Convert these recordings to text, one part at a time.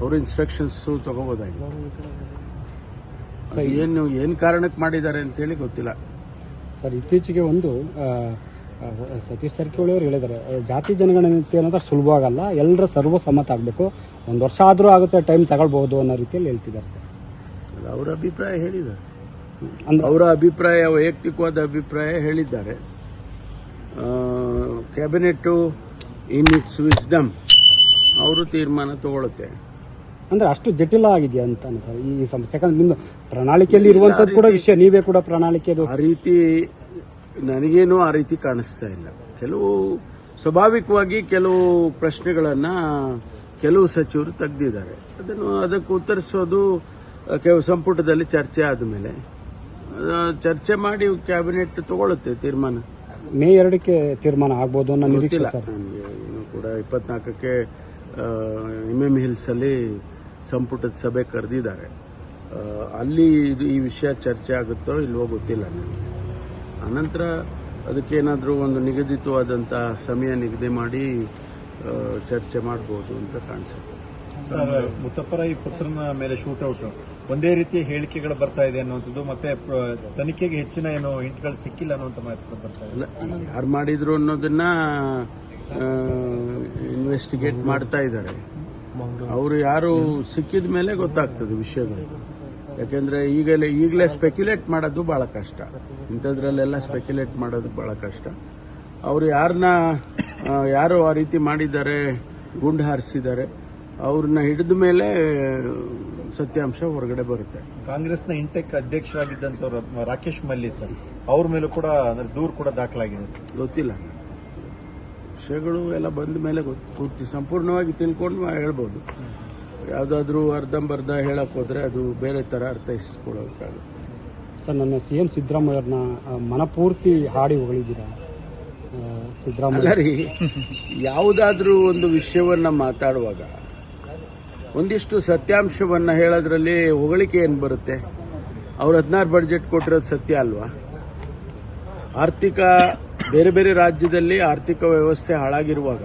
ಅವ್ರ instructions ತಗೋಬೋದಾಗಿದೆ sir, ಏನು ಏನು ಕಾರಣಕ್ಕೆ ಮಾಡಿದ್ದಾರೆ ಅಂತೇಳಿ ಗೊತ್ತಿಲ್ಲ. ಸರ್ ಇತ್ತೀಚೆಗೆ ಒಂದು ಸತೀಶ್ ಜಾರಕಿಹೊಳಿ ಅವರು ಹೇಳಿದ್ದಾರೆ ಜಾತಿ ಜನಗಣತಿ ಅನ್ನೋದು ಸುಲಭ ಆಗಲ್ಲ ಎಲ್ಲರ ಸರ್ವಸಮ್ಮತ ಆಗಬೇಕು. ಒಂದು ವರ್ಷ ಆದರೂ ಆಗುತ್ತೆ ಟೈಮ್ ತಗೊಳ್ಬಹುದು ಅನ್ನೋ ರೀತಿಯಲ್ಲಿ ಹೇಳ್ತಿದ್ದಾರೆ ಸರ್. ಅವರ ಅಭಿಪ್ರಾಯ ಹೇಳಿದ್ದಾರೆ. ಅಂದ್ರೆ ಅವರ ಅಭಿಪ್ರಾಯ ವೈಯಕ್ತಿಕವಾದ ಅಭಿಪ್ರಾಯ ಹೇಳಿದ್ದಾರೆ. ಕ್ಯಾಬಿನೆಟ್ಟು ಇನ್ ಇಟ್ಸ್ ವಿಸ್ಡಮ್ ಅವರು ತೀರ್ಮಾನ ತಗೊಳುತ್ತೆ. ಅಂದ್ರೆ ಅಷ್ಟು ಜಟಿಲ ಆಗಿದೆ ಅಂತಾನೆ ಸರ್ ಈ ಸಮಸ್ಯೆ ಯಾಕಂದ್ರೆ ನಿಮ್ದು ಪ್ರಣಾಳಿಕೆಯಲ್ಲಿ ಇರುವಂತದ್ದು ಕೂಡ ವಿಷಯ ನೀವೇ ಕೂಡ ಪ್ರಣಾಳಿಕೆದು. ಆ ರೀತಿ ನನಗೇನು ಆ ರೀತಿ ಕಾಣಿಸ್ತಾ ಇಲ್ಲ. ಕೆಲವು ಸ್ವಾಭಾವಿಕವಾಗಿ ಕೆಲವು ಪ್ರಶ್ನೆಗಳನ್ನು ಕೆಲವು ಸಚಿವರು ತೆಗೆದಿದ್ದಾರೆ. ಅದನ್ನು ಅದಕ್ಕೆ ಉತ್ತರಿಸೋದು ಕೆಲವು ಸಂಪುಟದಲ್ಲಿ ಚರ್ಚೆ ಆದಮೇಲೆ ಚರ್ಚೆ ಮಾಡಿ ಕ್ಯಾಬಿನೆಟ್ ತಗೊಳುತ್ತೆ ತೀರ್ಮಾನ. ಮೇ ಎರಡಕ್ಕೆ ತೀರ್ಮಾನ ಆಗ್ಬೋದು ಅನ್ನೋ ನಿರೀಕ್ಷೆ ಸರ್. ನನಗೆ ಇನ್ನು ಕೂಡ ಇಪ್ಪತ್ನಾಲ್ಕಕ್ಕೆ ಎಂ ಎಂ ಹಿಲ್ಸಲ್ಲಿ ಸಂಪುಟದ ಸಭೆ ಕರೆದಿದ್ದಾರೆ. ಅಲ್ಲಿ ಇದು ಈ ವಿಷಯ ಚರ್ಚೆ ಆಗುತ್ತೋ ಇಲ್ವೋ ಗೊತ್ತಿಲ್ಲ ನನಗೆ. ಆನಂತರ ಅದಕ್ಕೇನಾದರೂ ಒಂದು ನಿಗದಿತವಾದಂಥ ಸಮಯ ನಿಗದಿ ಮಾಡಿ ಚರ್ಚೆ ಮಾಡ್ಬೋದು ಅಂತ ಕಾಣಿಸುತ್ತೆ. ಸರ್ ಈ ಪುತ್ರನ ಮೇಲೆ ಶೂಟೌಟ್ ಒಂದೇ ರೀತಿಯ ಹೇಳಿಕೆಗಳು ಬರ್ತಾ ಇದೆ ಅನ್ನುವಂಥದ್ದು ಮತ್ತೆ ತನಿಖೆಗೆ ಹೆಚ್ಚಿನ ಏನು ಹಿಂಟ್ಗಳು ಸಿಕ್ಕಿಲ್ಲ ಅನ್ನುವಂಥ ಮಾತುಗಳು ಬರ್ತಾ ಇದೆ. ಯಾರು ಮಾಡಿದ್ರು ಅನ್ನೋದನ್ನ ಇನ್ವೆಸ್ಟಿಗೇಟ್ ಮಾಡ್ತಾ ಇದ್ದಾರೆ. ಅವರು ಯಾರು ಸಿಕ್ಕಿದ ಮೇಲೆ ಗೊತ್ತಾಗ್ತದೆ ವಿಷಯಗಳು. ಯಾಕೆಂದ್ರೆ ಈಗಲೇ ಈಗಲೇ ಸ್ಪೆಕ್ಯುಲೇಟ್ ಮಾಡೋದು ಬಹಳ ಕಷ್ಟ. ಇಂಥದ್ರಲ್ಲೆಲ್ಲ ಸ್ಪೆಕ್ಯುಲೇಟ್ ಮಾಡೋದು ಬಹಳ ಕಷ್ಟ. ಅವರು ಯಾರನ್ನ ಯಾರು ಆ ರೀತಿ ಮಾಡಿದ್ದಾರೆ ಗುಂಡು ಹಾರಿಸಿದ್ದಾರೆ ಅವ್ರನ್ನ ಹಿಡಿದ ಮೇಲೆ ಸತ್ಯಾಂಶ ಹೊರಗಡೆ ಬರುತ್ತೆ. ಕಾಂಗ್ರೆಸ್ನ ಇಂಟೆಕ್ ಅಧ್ಯಕ್ಷರಾಗಿದ್ದಂಥವ್ರು ರಾಕೇಶ್ ಮಲ್ಲಿ ಸರ್ ಅವ್ರ ಮೇಲೂ ಕೂಡ ಅಂದ್ರೆ ದೂರು ಕೂಡ ದಾಖಲಾಗಿದೆ ಸರ್. ಗೊತ್ತಿಲ್ಲ. ವಿಷಯಗಳು ಎಲ್ಲ ಬಂದ ಮೇಲೆ ಗೊತ್ತು ಪೂರ್ತಿ ಸಂಪೂರ್ಣವಾಗಿ ತಿಳ್ಕೊಂಡು ಹೇಳ್ಬೋದು. ಯಾವುದಾದ್ರೂ ಅರ್ಧಂಬರ್ಧ ಹೇಳಕ್ ಹೋದ್ರೆ ಅದು ಬೇರೆ ಥರ ಅರ್ಥೈಸ್ಕೊಳ್ಳೋಕ್ಕಾಗುತ್ತೆ. ಸರ್ ನನ್ನ ಸಿ ಎಂ ಸಿದ್ದರಾಮಯ್ಯವ್ರನ್ನ ಮನಪೂರ್ತಿ ಹಾಡಿ ಹೊಗಳಿದ್ದೀರಾ? ಸಿದ್ದರಾಮಯ್ಯ ರೀ ಯಾವುದಾದ್ರೂ ಒಂದು ವಿಷಯವನ್ನ ಮಾತಾಡುವಾಗ ಒಂದಿಷ್ಟು ಸತ್ಯಾಂಶವನ್ನ ಹೇಳೋದ್ರಲ್ಲಿ ಹೊಗಳಿಕೆ ಏನು ಬರುತ್ತೆ? ಅವ್ರು ಹದಿನಾರು ಬಡ್ಜೆಟ್ ಕೊಟ್ಟಿರೋದು ಸತ್ಯ ಅಲ್ವಾ? ಆರ್ಥಿಕ ಬೇರೆ ಬೇರೆ ರಾಜ್ಯದಲ್ಲಿ ಆರ್ಥಿಕ ವ್ಯವಸ್ಥೆ ಹಾಳಾಗಿರುವಾಗ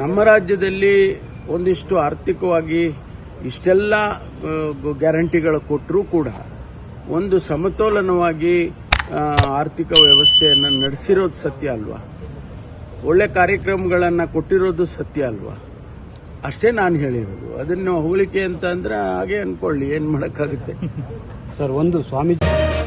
ನಮ್ಮ ರಾಜ್ಯದಲ್ಲಿ ಒಂದಿಷ್ಟು ಆರ್ಥಿಕವಾಗಿ ಇಷ್ಟೆಲ್ಲ ಗ್ಯಾರಂಟಿಗಳು ಕೊಟ್ಟರೂ ಕೂಡ ಒಂದು ಸಮತೋಲನವಾಗಿ ಆರ್ಥಿಕ ವ್ಯವಸ್ಥೆಯನ್ನು ನಡೆಸಿರೋದು ಸತ್ಯ ಅಲ್ವಾ? ಒಳ್ಳೆ ಕಾರ್ಯಕ್ರಮಗಳನ್ನು ಕೊಟ್ಟಿರೋದು ಸತ್ಯ ಅಲ್ವಾ? ಅಷ್ಟೇ ನಾನು ಹೇಳಿರೋದು. ಅದನ್ನು ಹೋಗಲಿಕ್ಕೆ ಅಂತ ಅಂದ್ರೆ ಹಾಗೆ ಅಂದ್ಕೊಳ್ಳಿ ಏನು ಮಾಡೋಕ್ಕಾಗುತ್ತೆ? ಸರ್, ಒಂದು ಸ್ವಾಮಿ